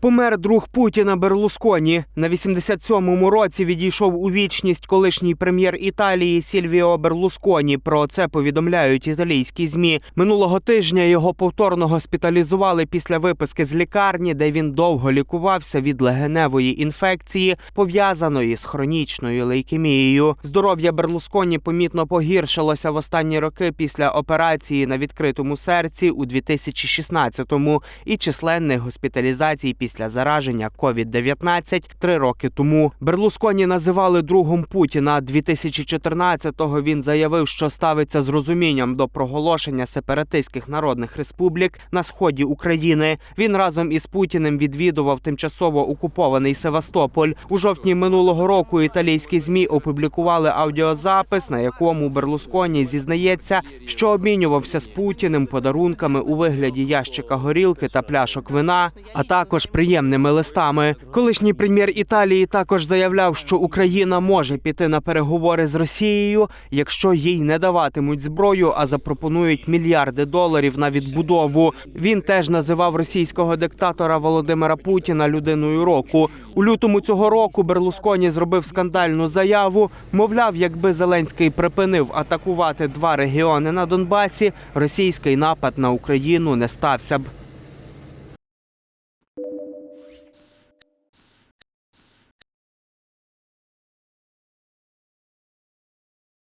Помер друг Путіна Берлусконі. На 87-му році відійшов у вічність колишній прем'єр Італії Сільвіо Берлусконі. Про це повідомляють італійські змі. Минулого тижня його повторно госпіталізували після виписки з лікарні, де він довго лікувався від легеневої інфекції, пов'язаної з хронічною лейкемією. Здоров'я Берлусконі помітно погіршилося в останні роки після операції на відкритому серці у 2016-му і численних госпіталізацій після зараження COVID-19 три роки тому. Берлусконі називали другом Путіна. 2014-го він заявив, що ставиться з розумінням до проголошення сепаратистських народних республік на сході України. Він разом із Путіним відвідував тимчасово окупований Севастополь. У жовтні минулого року італійські змі опублікували аудіозапис, на якому Берлусконі зізнається, що обмінювався з Путіним подарунками у вигляді ящика горілки та пляшок вина, а також приємними листами. Колишній прем'єр Італії також заявляв, що Україна може піти на переговори з Росією, якщо їй не даватимуть зброю, а запропонують мільярди доларів на відбудову. Він теж називав російського диктатора Володимира Путіна людиною року. У лютому цього року Берлусконі зробив скандальну заяву. Мовляв, якби Зеленський припинив атакувати два регіони на Донбасі, російський напад на Україну не стався б.